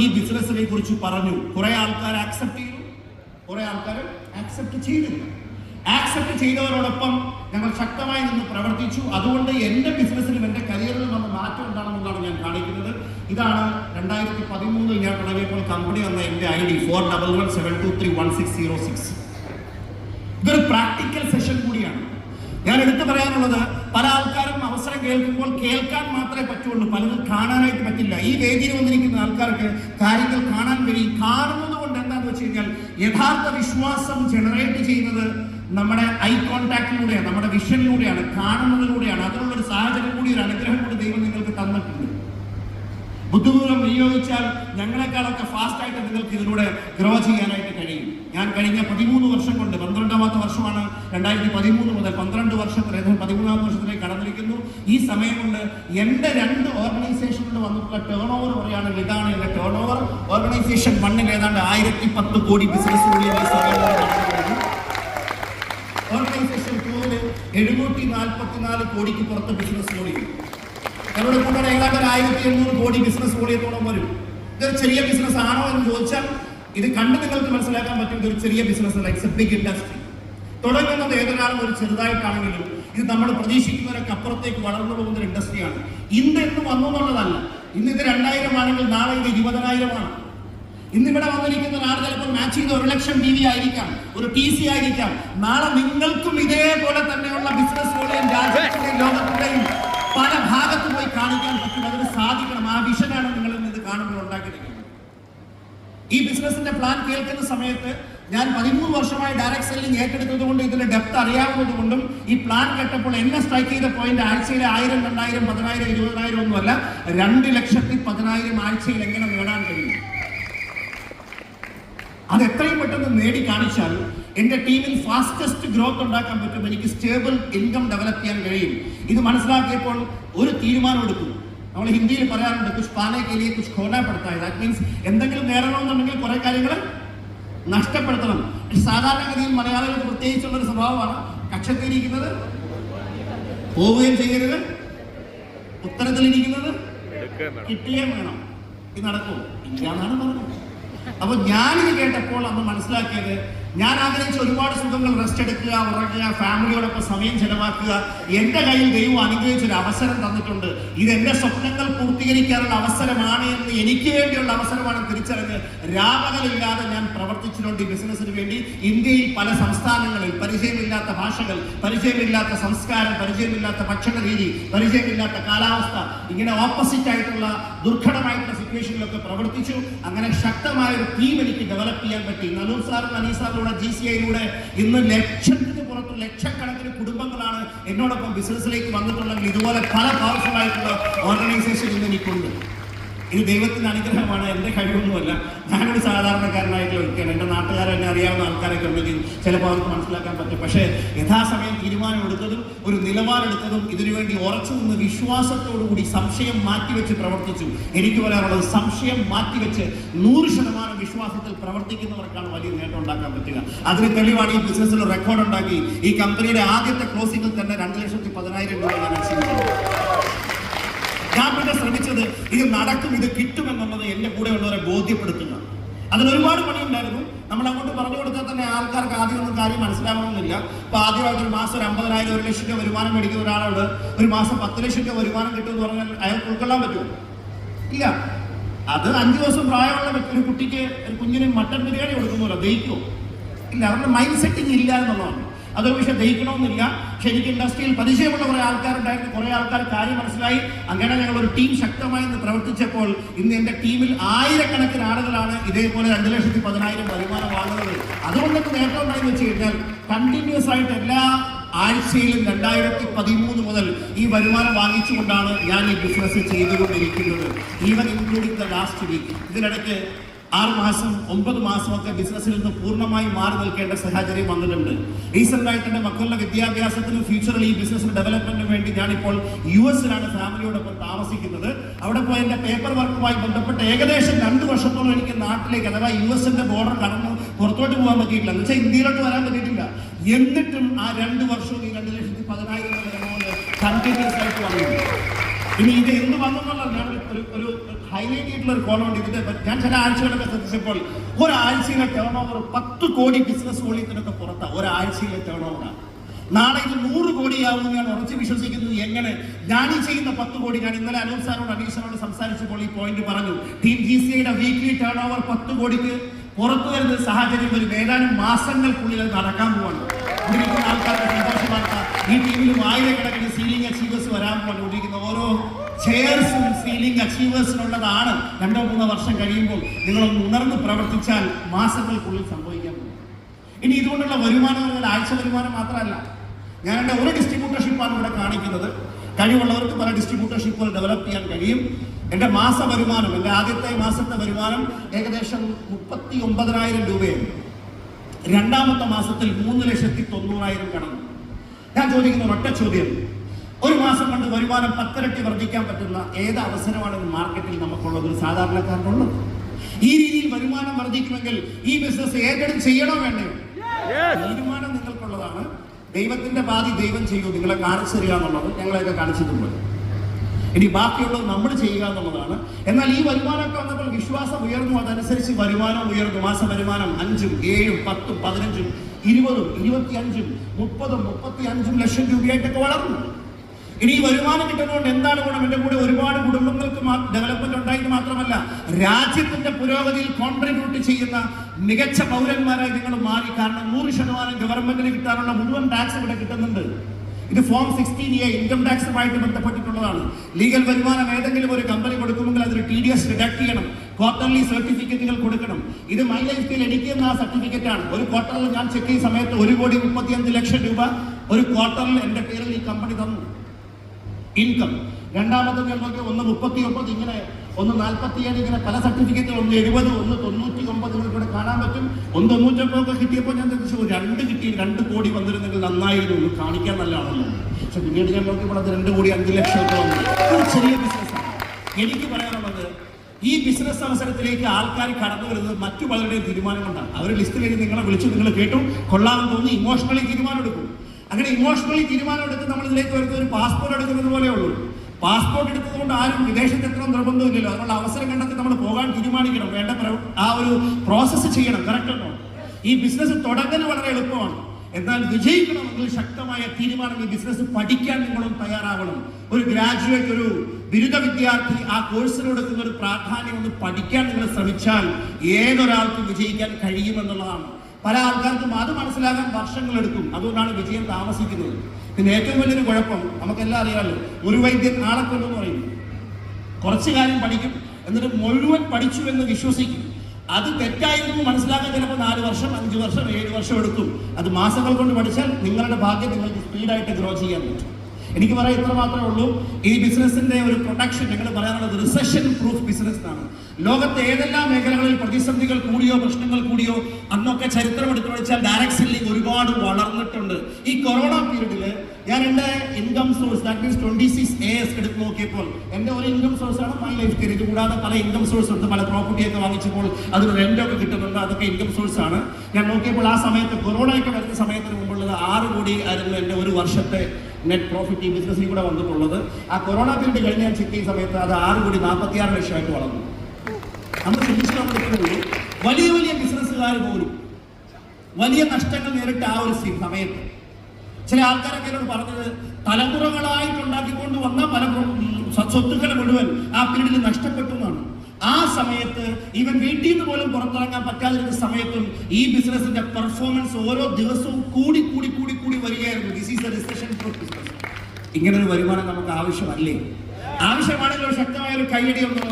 ഈ ബിസിനസിനെ കുറിച്ച് പറഞ്ഞു. കുറെ ആൾക്കാർ ആക്സെപ്റ്റ് ചെയ്തു. കുറെ ആൾക്കാർ ആക്സെപ്റ്റ് ചെയ്തില്ല. ആക്സെപ്റ്റ് ചെയ്തവരോടൊപ്പം ഞങ്ങൾ ശക്തമായി നിന്ന് പ്രവർത്തിച്ചു. അതുകൊണ്ട് എന്റെ ബിസിനസ്സിലും എന്റെ കരിയറിലും വന്ന മാറ്റം എന്താണെന്നുള്ളതാണ് ഞാൻ കാണിക്കുന്നത്. ഇതാണ് രണ്ടായിരത്തി പതിമൂന്നിൽ ഞാൻ തുടങ്ങിയപ്പോൾ കമ്പനി വന്ന എന്റെ I D four double one seven two three one six zero six ഇതൊരു പ്രാക്ടിക്കൽ സെഷൻ കൂടിയാണ്. ഞാൻ എടുത്തു പറയാനുള്ളത് പല ആൾക്കാരും അവസരം കേൾക്കുമ്പോൾ കേൾക്കാൻ മാത്രമേ പറ്റുള്ളൂ. പലതും കാണാനായിട്ട് പറ്റില്ല. ഈ വേദിയിൽ വന്നിരിക്കുന്ന ആൾക്കാർക്ക് കാര്യങ്ങൾ കാണാൻ കഴിയും. കാണുന്നത് കൊണ്ട് എന്താണെന്ന് വെച്ച് കഴിഞ്ഞാൽ യഥാർത്ഥ വിശ്വാസം ജനറേറ്റ് ചെയ്യുന്നത് നമ്മുടെ ഐ കോൺടാക്റ്റിലൂടെയാണ് നമ്മുടെ വിഷനിലൂടെയാണ് കാണുന്നതിലൂടെയാണ്. അതിനുള്ള ഒരു സാഹചര്യം കൂടി ഒരു അനുഗ്രഹം കൂടി ദൈവം നിങ്ങൾക്ക് തന്നിട്ടുണ്ട്. ബുദ്ധിപൂർവം വിനിയോഗിച്ചാൽ ഞങ്ങളെക്കാളൊക്കെ ഫാസ്റ്റായിട്ട് നിങ്ങൾക്ക് ഇതിലൂടെ ഗ്രോ ചെയ്യാനായിട്ട് കഴിയും. ഞാൻ കഴിഞ്ഞ പതിമൂന്ന് വർഷം കൊണ്ട് പന്ത്രണ്ടാമത്തെ വർഷമാണ് രണ്ടായിരത്തി പതിമൂന്ന് മുതൽ പന്ത്രണ്ട് വർഷത്തിൽ പതിമൂന്നാമത്തെ വർഷത്തിലേക്ക് കടന്നിരിക്കുന്നു. ഈ സമയം കൊണ്ട് എന്റെ രണ്ട് ഓർഗനൈസേഷനിൽ വന്നിട്ടുള്ള ടേൺ ഓവർ പറയുകയാണെങ്കിൽ ഇതാണ് എന്റെ ടേൺ ഓവർ ഓർഗനൈസേഷൻ വണ്ണിൽ ഏതാണ്ട് ആയിരത്തി പത്ത് കോടി ബിസിനസ്. ഓർഗനൈസേഷൻ എഴുന്നൂറ്റി നാൽപ്പത്തിനാല് കോടിക്ക് പുറത്ത് ബിസിനസ് ഞങ്ങളുടെ കൂടെ ഏതാണ്ട് ആയിരത്തി എണ്ണൂറ് കോടി ബിസിനസ് കൂടിയതോളം വരും. ഇതൊരു ചെറിയ ബിസിനസ് ആണോ എന്ന് ചോദിച്ചാൽ ഇത് കണ്ട് നിങ്ങൾക്ക് മനസ്സിലാക്കാൻ പറ്റും ഒരു ചെറിയ ബിസിനസ് അല്ല ഇറ്റ്സ് എ ബിഗ് ഇൻഡസ്ട്രി തുടങ്ങുന്നത് ഏതൊരാളും ഒരു ചെറുതായിട്ടാണെങ്കിലും ഇത് നമ്മൾ പ്രതീക്ഷിക്കുന്നവരൊക്കെ അപ്പുറത്തേക്ക് വളർന്നു പോകുന്ന ഒരു ഇൻഡസ്ട്രിയാണ് ഇന്ന് എന്ന് വന്നു എന്നുള്ളതല്ല. ഇന്ന് ഇത് രണ്ടായിരം ആണെങ്കിൽ നാളെ ഇത് ഇരുപതിനായിരമാണ് ഇന്നിവിടെ വന്നിരിക്കുന്ന ഒരാൾ ചിലപ്പോൾ മാച്ച് ചെയ്ത ഒരു ലക്ഷം ടി വി ആയിരിക്കാം ഒരു ടി സി ആയിരിക്കാം. നാളെ നിങ്ങൾക്കും ഇതേപോലെ തന്നെയുള്ള ബിസിനസ് വോളിയം രാജ്യത്തിന്റെയും ലോകത്തിന്റെയും പല ഭാഗത്ത് പോയി കാണിക്കാൻ പറ്റും. അതിന് സാധിക്കണം. ആ വിഷനാണ് നിങ്ങൾ ഇന്ന് ഇത് കാണുമ്പോൾ ഉണ്ടാക്കിയിരിക്കുന്നത്. ഈ ബിസിനസിന്റെ പ്ലാൻ കേൾക്കുന്ന സമയത്ത് ഞാൻ പതിമൂന്ന് വർഷമായി ഡയറക്ട് സെല്ലിംഗ് ഏറ്റെടുത്തത് കൊണ്ട് ഇതിന്റെ ഡെപ്ത് അറിയാവുന്നത് കൊണ്ടും ഈ പ്ലാൻ കേട്ടപ്പോൾ എന്നെ സ്ട്രൈക്ക് ചെയ്ത പോയിന്റ് ആഴ്ചയിലെ ആയിരം രണ്ടായിരം പതിനായിരം ഇരുപതിനായിരം ഒന്നുമല്ല രണ്ട് ലക്ഷത്തി പതിനായിരം ആഴ്ചയിൽ എങ്ങനെ നേടാൻ കഴിയും? അത് എത്രയും പെട്ടെന്ന് നേടി കാണിച്ചാൽ എന്റെ ടീമിൽ ഫാസ്റ്റസ്റ്റ് ഗ്രോത്ത് ഉണ്ടാക്കാൻ പറ്റും എനിക്ക് സ്റ്റേബിൾ ഇൻകം ഡെവലപ്പ് ചെയ്യാൻ കഴിയും. ഇത് മനസ്സിലാക്കിയപ്പോൾ ഒരു തീരുമാനം എടുത്തു. നമ്മൾ ഹിന്ദിയിൽ പറയാറുണ്ട് കുച്ച് പാനെ കേലിയെ കുച്ച് ഖോന പെടുത്താ ദാറ്റ് മീൻസ് എന്തെങ്കിലും നേടണമെന്നുണ്ടെങ്കിൽ കുറെ കാര്യങ്ങൾ നഷ്ടപ്പെടുത്തണം. സാധാരണഗതിയിൽ മലയാളികൾക്ക് പ്രത്യേകിച്ചുള്ള ഒരു സ്വഭാവമാണ് കക്ഷത്തിരിക്കുന്നത് പോവുകയും ചെയ്യരുത് ഉത്തരത്തിലിരിക്കുന്നത് കിട്ടുകയും വേണം. ഇത് നടക്കും. ഇല്ല എന്നാണ് പറഞ്ഞത്. അപ്പൊ ഞാനിത് കേട്ടപ്പോൾ അന്ന് മനസ്സിലാക്കിയത് ഞാൻ ആഗ്രഹിച്ച ഒരുപാട് സുഖങ്ങൾ റെസ്റ്റ് എടുക്കുക ഉറങ്ങുക ഫാമിലിയോടൊപ്പം സമയം ചെലവാക്കുക. എന്റെ കയ്യിൽ ദൈവം അനുഗ്രഹിച്ച ഒരു അവസരം തന്നിട്ടുണ്ട്. ഇത് എന്റെ സ്വപ്നങ്ങൾ പൂർത്തീകരിക്കാനുള്ള അവസരമാണ് എന്ന് എനിക്ക് വേണ്ടിയുള്ള അവസരമാണ് തിരിച്ചറിഞ്ഞ് രാപകലില്ലാതെ ഞാൻ പ്രവർത്തിച്ചിട്ടുണ്ട് ഈ ബിസിനസ്സിന് വേണ്ടി. ഇന്ത്യയിൽ പല സംസ്ഥാനങ്ങളിൽ പരിചയമില്ലാത്ത ഭാഷകൾ പരിചയമില്ലാത്ത സംസ്കാരം പരിചയമില്ലാത്ത ഭക്ഷണ രീതി പരിചയമില്ലാത്ത കാലാവസ്ഥ ഇങ്ങനെ ഓപ്പോസിറ്റ് ആയിട്ടുള്ള ദുർഘടമായിട്ടുള്ള സിറ്റുവേഷനിലൊക്കെ പ്രവർത്തിച്ചു. അങ്ങനെ ശക്തമായ ഒരു ടീം എനിക്ക് ഡെവലപ്പ് ചെയ്യാൻ പറ്റി. നലൂർ സാറും അനീസ് സാറിലൂടെ ജി സി ഐയിലൂടെ ഇന്ന് ലക്ഷത്തിന് പുറത്ത് ലക്ഷക്കണക്കിന് കുടുംബങ്ങളാണ് എന്നോടൊപ്പം ബിസിനസ്സിലേക്ക് വന്നിട്ടുണ്ടെങ്കിൽ ഇതുപോലെ പല പവർഫുൾ ആയിട്ടുള്ള ഓർഗനൈസേഷൻ ഇന്ന് എനിക്കുണ്ട്. ഇത് ദൈവത്തിന്റെ അനുഗ്രഹമാണ് എന്റെ കഴിവൊന്നുമല്ല. ഞാനൊരു സാധാരണക്കാരനായിട്ട് വ്യക്തിയാണ്. എന്റെ നാട്ടുകാരെ എന്നെ അറിയാവുന്ന ആൾക്കാരൊക്കെ ഉണ്ടെങ്കിൽ ചിലപ്പോൾ അവർക്ക് മനസ്സിലാക്കാൻ പറ്റും. പക്ഷേ യഥാസമയം തീരുമാനമെടുത്തതും ഒരു നിലപാടെടുത്തതും ഇതിനുവേണ്ടി ഉറച്ചു നിന്ന് വിശ്വാസത്തോടുകൂടി സംശയം മാറ്റിവെച്ച് പ്രവർത്തിച്ചു. എനിക്ക് പറയാനുള്ളത് സംശയം മാറ്റിവെച്ച് നൂറ് ശതമാനം വിശ്വാസത്തിൽ പ്രവർത്തിക്കുന്നവർക്കാണ് വലിയ നേട്ടം ഉണ്ടാക്കാൻ പറ്റുക. അതിന് തെളിവാണ് ഈ ബിസിനസ്സിൽ റെക്കോർഡ് ഉണ്ടാക്കി. ഈ കമ്പനിയുടെ ആദ്യത്തെ ക്ലോസിംഗിൽ തന്നെ രണ്ട് ലക്ഷത്തി പതിനായിരം രൂപ ഞാൻ അച്ചീവ് ഞാൻ ശ്രമിച്ചത് ഇത് നടക്കും ഇത് കിട്ടുമെന്നുള്ളത് എന്റെ കൂടെ ഉള്ളവരെ ബോധ്യപ്പെടുത്തുക അതിന് ഒരുപാട് പണിയുണ്ടായിരുന്നു. നമ്മൾ അങ്ങോട്ട് പറഞ്ഞു കൊടുത്താൽ തന്നെ ആൾക്കാർക്ക് ആദ്യം ഒന്നും കാര്യം മനസ്സിലാവണമെന്നില്ല. അപ്പൊ ആദ്യമായിട്ട് ഒരു മാസം ഒരു അമ്പതിനായിരം ഒരു ലക്ഷം രൂപ വരുമാനം മേടിക്കുന്ന ഒരാളോട് ഒരു മാസം പത്ത് ലക്ഷം രൂപ വരുമാനം കിട്ടുമെന്ന് പറഞ്ഞാൽ അയാൾക്ക് ഉൾക്കൊള്ളാൻ പറ്റുമോ? ഇല്ല. അത് അഞ്ചു ദിവസം പ്രായമുള്ള ഒരു കുട്ടിക്ക് ഒരു കുഞ്ഞിന് മട്ടൻ ബിരിയാണി കൊടുക്കുന്നില്ല ദഹിക്കുമോ? ഇല്ല. അവരുടെ മൈൻഡ് സെറ്റിംഗ് ഇല്ല എന്നുള്ളതാണ്. അതൊരു പക്ഷേ ദഹിക്കണമെന്നില്ല. എനിക്ക് ഇൻഡസ്ട്രിയിൽ പരിചയമുള്ള കുറെ ആൾക്കാരുണ്ടായിരുന്നു കുറെ ആൾക്കാർ കാര്യം മനസ്സിലായി. അങ്ങനെ ഞങ്ങൾ ഒരു ടീം ശക്തമായി പ്രവർത്തിച്ചപ്പോൾ ഇന്ന് എന്റെ ടീമിൽ ആയിരക്കണക്കിന് ആളുകളാണ് ഇതേപോലെ രണ്ട് ലക്ഷത്തി പതിനായിരം വരുമാനം വാങ്ങുന്നത്. അതുകൊണ്ടൊക്കെ നേട്ടം ഉണ്ടായെന്ന് വെച്ച് കഴിഞ്ഞാൽ കണ്ടിന്യൂസ് ആയിട്ട് എല്ലാ ആഴ്ചയിലും രണ്ടായിരത്തി പതിമൂന്ന് മുതൽ ഈ വരുമാനം വാങ്ങിച്ചുകൊണ്ടാണ് ഞാൻ ഈ ബിസിനസ് ചെയ്തുകൊണ്ടിരിക്കുന്നത്. Even including the last week ഇതിനിടയ്ക്ക് ആറ് മാസം ഒമ്പത് മാസമൊക്കെ ബിസിനസ്സിൽ നിന്ന് പൂർണമായി മാറി നിൽക്കേണ്ട സാഹചര്യം വന്നിട്ടുണ്ട്. റീസെന്റായിട്ട് എന്റെ മക്കളുടെ വിദ്യാഭ്യാസത്തിനും ഫ്യൂച്ചറിൽ ഈ ബിസിനസ് ഡെവലപ്മെന്റിനും വേണ്ടി ഞാനിപ്പോൾ യു എസിലാണ് ഫാമിലിയോടൊപ്പം താമസിക്കുന്നത്. അവിടെ പോയി എന്റെ പേപ്പർ വർക്കുമായി ബന്ധപ്പെട്ട് ഏകദേശം രണ്ട് വർഷത്തോളം എനിക്ക് നാട്ടിലേക്ക് അഥവാ യു എസിന്റെ ബോർഡർ കടന്ന് പുറത്തോട്ട് പോകാൻ പറ്റിയിട്ടില്ല. എന്ന് വെച്ചാൽ ഇന്ത്യയിലോട്ട് വരാൻ പറ്റിയിട്ടില്ല. എന്നിട്ടും ആ രണ്ട് വർഷവും ഈ രണ്ട് ലക്ഷത്തി പതിനായിരം കണ്ടിന്യൂസ് ആയിട്ട് വന്നു ഇനി ഇത് എന്ത് എന്നുള്ള ഞാൻ ഒരു- ഒരു ഹൈലൈറ്റ് ചെയ്തിട്ടുള്ള ഒരു കോളം ഉണ്ട്. ഇത് ഞാൻ ചില ആഴ്ചകളൊക്കെ ശ്രദ്ധിച്ചപ്പോൾ ഒരാഴ്ചയിലെ ടേൺ ഓവർ പത്ത് കോടി ബിസിനസ് വോളിയത്തിനൊക്കെ പുറത്താണ് ഒരാഴ്ചയിലെ ടേൺ ഓവറാണ് നാളെ ഇത് നൂറ് കോടിയാവും ഞാൻ ഉറച്ചു വിശ്വസിക്കുന്നത് എങ്ങനെ? ഞാൻ ഈ ചെയ്യുന്ന പത്ത് കോടി ഞാൻ ഇന്നലെ അനൂപ് സാറോട് അനീഷനോട് സംസാരിച്ചപ്പോൾ ഈ പോയിന്റ് പറഞ്ഞു. ടീം ജി സി ഐയുടെ വീക്ക്ലി ടേൺ ഓവർ പത്ത് കോടിക്ക് പുറത്തു വരുന്ന സാഹചര്യം ഒരു ഏതാനും മാസങ്ങൾക്കുള്ളിൽ നടക്കാൻ പോവാണ്. ആൾക്കാർക്ക് സന്തോഷ വാർത്ത ഈ ടീമിലും ആയിരക്കണക്കിന് സീലിംഗ് വരാൻ ഇരിക്കുന്ന ഓരോ ചെയർസും സീലിംഗ് അച്ചീവേഴ്സിനുള്ളതാണ് രണ്ടോ മൂന്നോ വർഷം കഴിയുമ്പോൾ നിങ്ങളൊന്ന് ഉണർന്ന് പ്രവർത്തിച്ചാൽ മാസങ്ങൾക്കുള്ളിൽ സംഭവിക്കാൻ പോകും. ഇനി ഇതുകൊണ്ടുള്ള വരുമാനം ആഴ്ച വരുമാനം മാത്രമല്ല. ഞാൻ എന്റെ ഒരു ഡിസ്ട്രിബ്യൂട്ടർഷിപ്പാണ് ഇവിടെ കാണിക്കുന്നത്. കഴിവുള്ളവർക്ക് പല ഡിസ്ട്രിബ്യൂട്ടർഷിപ്പുകൾ ഡെവലപ്പ് ചെയ്യാൻ കഴിയും. എന്റെ മാസ വരുമാനം എന്റെ ആദ്യത്തെ മാസത്തെ വരുമാനം ഏകദേശം മുപ്പത്തി ഒമ്പതിനായിരം രൂപയാണ്. രണ്ടാമത്തെ മാസത്തിൽ മൂന്ന് ലക്ഷത്തി തൊണ്ണൂറായിരം കടന്നു. ഞാൻ ചോദിക്കുന്ന ഒറ്റ ചോദ്യം ഒരു മാസം കൊണ്ട് വരുമാനം പത്തിരട്ടി വർദ്ധിക്കാൻ പറ്റുന്ന ഏത് അവസരമാണ് മാർക്കറ്റിൽ നമുക്കുള്ളത് ഒരു സാധാരണക്കാരനുള്ളത് ഈ രീതിയിൽ വരുമാനം വർദ്ധിക്കുമെങ്കിൽ ഈ ബിസിനസ് ഏറ്റെടുത്ത് ചെയ്യണോ വേണ്ടേ? തീരുമാനം നിങ്ങൾക്കുള്ളതാണ്. ദൈവത്തിന്റെ പാതി ദൈവം ചെയ്യൂ നിങ്ങളെ കാണിച്ചു തരിക എന്നുള്ളത് ഞങ്ങളെയൊക്കെ കാണിച്ചിട്ടുണ്ട്. ഇനി ബാക്കിയുള്ളത് നമ്മൾ ചെയ്യുക എന്നുള്ളതാണ്. എന്നാൽ ഈ വരുമാനമൊക്കെ വന്നപ്പോൾ വിശ്വാസം ഉയർന്നു. അതനുസരിച്ച് വരുമാനം ഉയർന്നു. മാസ വരുമാനം അഞ്ചും ഏഴും പത്തും പതിനഞ്ചും ഇരുപതും ഇരുപത്തിയഞ്ചും മുപ്പതും മുപ്പത്തി അഞ്ചും ലക്ഷം രൂപയായിട്ടൊക്കെ വളർന്നു. ഇനി വരുമാനം കിട്ടുന്നതുകൊണ്ട് എന്താണ് ഗുണം? എന്റെ കൂടെ ഒരുപാട് കുടുംബങ്ങൾക്ക് ഡെവലപ്മെന്റ് ഉണ്ടായിട്ട് മാത്രമല്ല രാജ്യത്തിന്റെ പുരോഗതിയിൽ കോൺട്രിബ്യൂട്ട് ചെയ്യുന്ന മികച്ച പൗരന്മാരായി നിങ്ങൾ മാറി. കാരണം നൂറ് ശതമാനം ഗവൺമെന്റിന് കിട്ടാനുള്ള മുഴുവൻ ടാക്സ് ഇവിടെ കിട്ടുന്നുണ്ട്. ഇത് ഫോം സിക്സ്റ്റീൻ എ ഇൻകം ടാക്സുമായിട്ട് ബന്ധപ്പെട്ടിട്ടുള്ളതാണ്. ലീഗൽ വരുമാനം ഏതെങ്കിലും ഒരു കമ്പനി കൊടുക്കുമെങ്കിൽ അതിന് ടി ഡി എസ് ഡിഡക്ട് ചെയ്യണം. ക്വാർട്ടർലി സർട്ടിഫിക്കറ്റുകൾ കൊടുക്കണം. ഇത് മൈ ലൈഫിൽ എനിക്ക് എന്ന ആ സർട്ടിഫിക്കറ്റ് ആണ്. ഒരു ക്വാർട്ടറിൽ ഞാൻ ചെക്ക് ചെയ്യുന്ന സമയത്ത് ഒരു കോടി മുപ്പത്തിയഞ്ച് ലക്ഷം രൂപ ഒരു ക്വാർട്ടറിൽ എന്റെ പേരിൽ ഈ കമ്പനി തന്നു. ഇൻകം രണ്ടാമത്തെ നിങ്ങൾക്ക് ഒന്ന് മുപ്പത്തി ഒമ്പത് ഇങ്ങനെ ഒന്ന് നാൽപ്പത്തിയേഴ് ഇങ്ങനെ പല സർട്ടിഫിക്കറ്റുകൾ ഒന്ന് എഴുപത് ഒന്ന് തൊണ്ണൂറ്റി ഒമ്പത് നിങ്ങൾക്കിവിടെ കാണാൻ പറ്റും. ഒന്ന് തൊണ്ണൂറ്റൊമ്പതൊക്കെ കിട്ടിയപ്പോൾ ഞാൻ ചോദിച്ചു രണ്ട് കിട്ടി രണ്ട് കോടി വന്നിരുന്നെങ്കിൽ നന്നായിരുന്നു. ഒന്ന് കാണിക്കാൻ നല്ലതാണല്ലോ പക്ഷെ പിന്നീട് നോക്കിയപ്പോൾ അത് രണ്ട് കോടി അഞ്ച് ലക്ഷം ഒരു ചെറിയ ബിസിനസ്സാണ് എനിക്ക് പറയാനുള്ളത് ഈ ബിസിനസ് അവസരത്തിലേക്ക് ആൾക്കാർ കടന്നു വരുന്നത് മറ്റു പലരുടെയും തീരുമാനം കൊണ്ടാണ്. അവർ ലിസ്റ്റിലേക്ക് നിങ്ങളെ വിളിച്ചു നിങ്ങൾ കേട്ടു. കൊള്ളാമെന്ന് തോന്നി ഇമോഷണലി തീരുമാനം എടുക്കും. അങ്ങനെ ഇമോഷണലി തീരുമാനം എടുത്ത് നമ്മൾ ഇതിലേക്ക് വരുന്നത് ഒരു പാസ്പോർട്ട് എടുക്കുന്നത് പോലെ ഉള്ളൂ. പാസ്പോർട്ട് എടുത്തത് കൊണ്ട് ആരും വിദേശത്ത് എത്ര നിർബന്ധമില്ലല്ലോ. അതിനുള്ള അവസരം കണ്ടെത്തി നമ്മൾ പോകാൻ തീരുമാനിക്കണം. വേണ്ട ആ ഒരു പ്രോസസ്സ് ചെയ്യണം. കറക്റ്റ് ഈ ബിസിനസ് തുടങ്ങൽ വളരെ എളുപ്പമാണ്. എന്നാൽ വിജയിക്കണമെങ്കിൽ ശക്തമായ തീരുമാനം ഈ ബിസിനസ് പഠിക്കാൻ നിങ്ങളും തയ്യാറാവണം. ഒരു ഗ്രാജുവേറ്റ് ഒരു ബിരുദ വിദ്യാർത്ഥി ആ കോഴ്സിന് കൊടുക്കുന്ന ഒരു പ്രാധാന്യം ഒന്ന് പഠിക്കാൻ നിങ്ങൾ ശ്രമിച്ചാൽ ഏതൊരാൾക്കും വിജയിക്കാൻ കഴിയുമെന്നുള്ളതാണ്. പല ആൾക്കാർക്കും അത് മനസ്സിലാകാൻ വർഷങ്ങൾ എടുക്കും. അതുകൊണ്ടാണ് വിജയം താമസിക്കുന്നത്. പിന്നെ ഏറ്റവും വലിയൊരു കുഴപ്പം നമുക്കെല്ലാം അറിയാമല്ലോ ഒരു വൈദ്യൻ ആളെ കൊണ്ടെന്ന് പറയും. കുറച്ച് കാര്യം പഠിക്കും എന്നിട്ട് മുഴുവൻ പഠിച്ചു എന്ന് വിശ്വസിക്കും. അത് തെറ്റായിരുന്നു മനസ്സിലാക്കാൻ ചിലപ്പോൾ നാല് വർഷം അഞ്ച് വർഷം ഏഴ് വർഷം എടുക്കും. അത് മാസങ്ങൾ കൊണ്ട് പഠിച്ചാൽ നിങ്ങളുടെ ഭാഗ്യം നിങ്ങൾക്ക് സ്പീഡായിട്ട് ഗ്രോ ചെയ്യാൻ പറ്റും. എനിക്ക് പറയാൻ ഇത്ര മാത്രമേ ഉള്ളൂ. ഈ ബിസിനസിന്റെ ഒരു പ്രൊട്ടക്ഷൻ ഞങ്ങൾ പറയാനുള്ളത് റിസഷൻ പ്രൂഫ് ബിസിനസ് ആണ് ലോകത്തെ ഏതെല്ലാം മേഖലകളിൽ പ്രതിസന്ധികൾ കൂടിയോ പ്രശ്നങ്ങൾ കൂടിയോ അന്നൊക്കെ ചരിത്രം എടുത്തു വെച്ചാൽ ഡയറക്ട് സെല്ലിംഗ് ഒരുപാട് വളർന്നിട്ടുണ്ട്. ഈ കൊറോണ പീരീഡിൽ ഞാൻ എന്റെ income source that means twenty six A S എടുത്ത് നോക്കിയപ്പോൾ എന്റെ ഒരു ഇൻകം സോഴ്സ് ആണ് മൈ ലൈഫ് കെയർ കൂടാതെ പല ഇൻകം സോഴ്സ് ഉണ്ട്. പല പ്രോപ്പർട്ടി ഒക്കെ വാങ്ങിച്ചപ്പോൾ അതിന് റെന്റൊക്കെ കിട്ടുന്നുണ്ട്. അതൊക്കെ ഇൻകം സോഴ്സ് ആണ്. ഞാൻ നോക്കിയപ്പോൾ ആ സമയത്ത് കൊറോണയൊക്കെ വരുന്ന സമയത്തിന് മുമ്പുള്ളത് ആറ് കോടി ആയിരുന്നു എന്റെ ഒരു വർഷത്തെ നെറ്റ് പ്രോഫിറ്റ് ഈ ബിസിനസ്സിൽ കൂടെ വന്നിട്ടുള്ളത്. ആ കൊറോണ പീരീഡ് കഴിഞ്ഞ ഞാൻ ചെക്ക് ചെയ്യുന്ന സമയത്ത് അത് ആറ് കോടി നാൽപ്പത്തി ആറ് ലക്ഷമായിട്ട് വളർന്നു. നമ്മൾ നോക്കുന്നത് വലിയ വലിയ ബിസിനസ്സുകാർ പോലും വലിയ നഷ്ടങ്ങൾ നേരിട്ട ആ ഒരു സമയത്ത്. ചില ആൾക്കാരൊക്കെ എന്നോട് പറഞ്ഞത് തലമുറകളായിട്ട് ഉണ്ടാക്കിക്കൊണ്ട് വന്ന പല സ്വത്തുക്കൾ മുഴുവൻ ആ പീഡിൽ നഷ്ടപ്പെട്ടു എന്നാണ് ആ സമയത്ത് ഇവൻ വീട്ടിൽ നിന്ന് പോലും പുറത്തിറങ്ങാൻ പറ്റാതിരുന്ന സമയത്തും ഈ ബിസിനസിന്റെ പെർഫോമൻസ് ഓരോ ദിവസവും കൂടി കൂടി കൂടി കൂടി വരികയായിരുന്നു. ദിസ് ഈസ് ബിസിനസ് ഇങ്ങനെ ഒരു വരുമാനം നമുക്ക് ആവശ്യമല്ലേ? ആവശ്യമാണെങ്കിൽ ശക്തമായ ഒരു കൈയടി ഒന്ന്